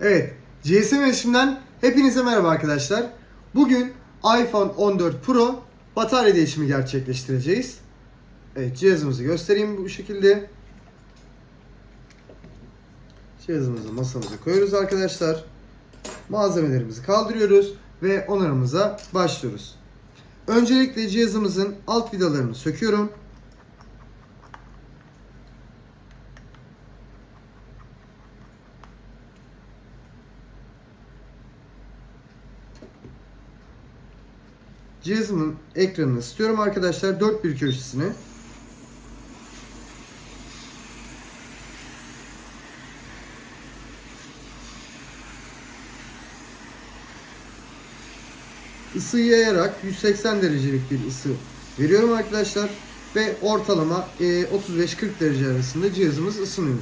Evet, GSM Erişim'den hepinize merhaba arkadaşlar. Bugün iPhone 14 Pro batarya değişimi gerçekleştireceğiz. Evet, cihazımızı göstereyim bu şekilde. Cihazımızı masamıza koyuyoruz arkadaşlar. Malzemelerimizi kaldırıyoruz ve onarımıza başlıyoruz. Öncelikle cihazımızın alt vidalarını söküyorum. Cihazımın ekranını ısıtıyorum arkadaşlar. Dört bir köşesini. Isıyı yayarak 180 derecelik bir ısı veriyorum arkadaşlar. Ve ortalama e, 35-40 derece arasında cihazımız ısınıyor.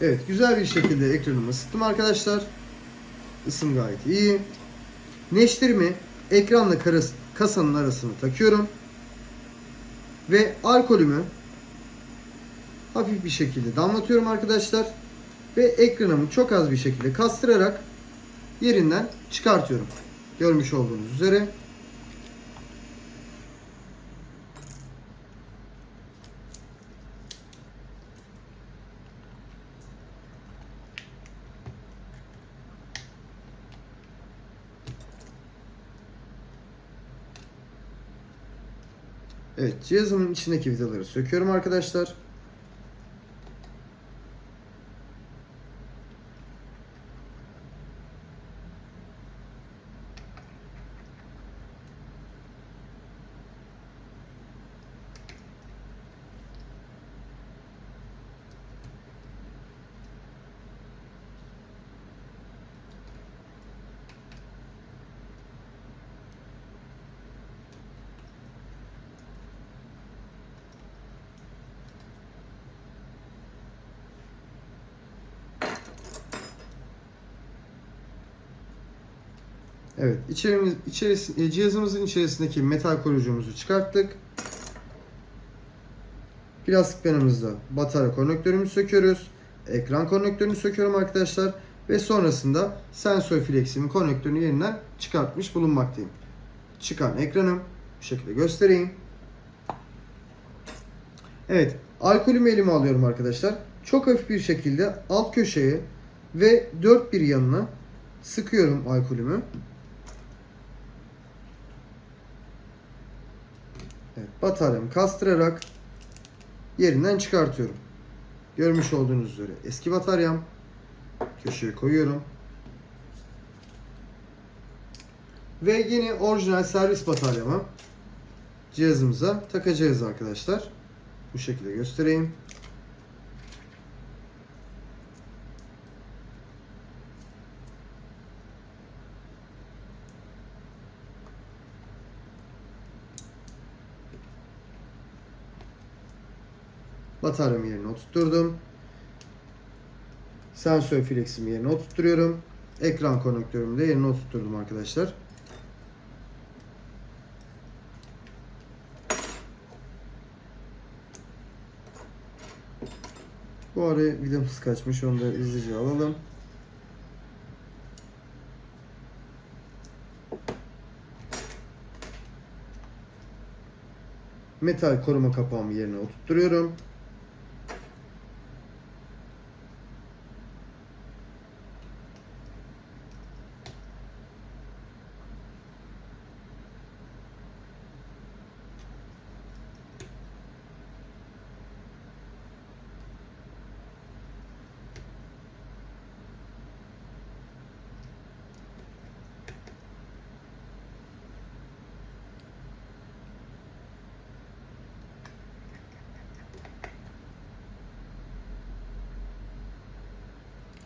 Evet güzel bir şekilde ekranımı ısıttım arkadaşlar. Isım gayet iyi. Neşterimi ekranla kasanın arasına takıyorum. Ve alkolümü hafif bir şekilde damlatıyorum arkadaşlar. Ve ekranımı çok az bir şekilde kastırarak yerinden çıkartıyorum. Görmüş olduğunuz üzere. Evet cihazımın içindeki vidaları söküyorum arkadaşlar. Evet, içerimiz, içerisi, e, cihazımızın içerisindeki metal koruyucumuzu çıkarttık. Plastik penamızda batarya konnektörümüzü söküyoruz. Ekran konnektörünü söküyorum arkadaşlar. Ve sonrasında sensör fleximin konnektörünü yerinden çıkartmış bulunmaktayım. Çıkan ekranım bu şekilde göstereyim. Evet, alkolümü elime alıyorum arkadaşlar. Çok hafif bir şekilde alt köşeye ve dört bir yanına sıkıyorum alkolümü. Evet, bataryamı kastırarak yerinden çıkartıyorum. Görmüş olduğunuz üzere eski bataryam köşeye koyuyorum. Ve yeni orijinal servis bataryamı cihazımıza takacağız arkadaşlar. Bu şekilde göstereyim. Bataryamı yerine oturtturdum. Sensör fleximi yerine oturtturuyorum. Ekran konnektörümü de yerine oturtturdum arkadaşlar. Bu araya vidamız kaçmış. Onu da hızlıca alalım. Metal koruma kapağımı yerine oturtturuyorum.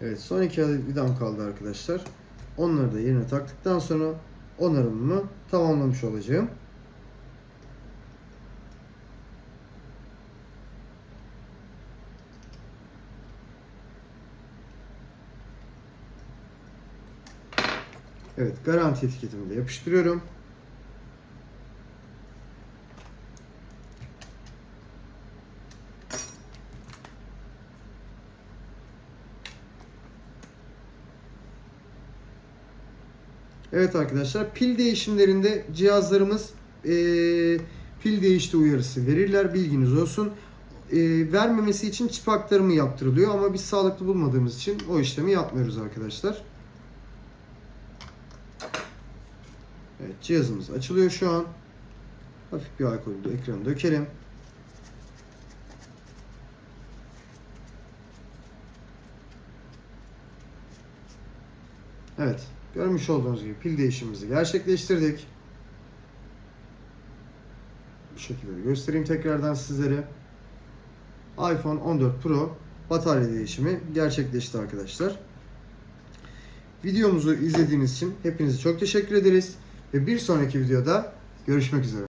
Evet son iki adet vidam kaldı arkadaşlar. Onları da yerine taktıktan sonra onarımımı tamamlamış olacağım. Evet garanti etiketimi de yapıştırıyorum. Evet arkadaşlar pil değişimlerinde cihazlarımız eee, pil değişti uyarısı verirler bilginiz olsun. Eee, vermemesi için çip aktarımı yaptırılıyor ama biz sağlıklı bulmadığımız için o işlemi yapmıyoruz arkadaşlar. Evet cihazımız açılıyor şu an. Hafif bir alkolü de ekrana dökelim. Evet. Görmüş olduğunuz gibi pil değişimimizi gerçekleştirdik. Bu şekilde de göstereyim tekrardan sizlere. iPhone 14 Pro batarya değişimi gerçekleşti arkadaşlar. Videomuzu izlediğiniz için hepinize çok teşekkür ederiz. Ve bir sonraki videoda görüşmek üzere.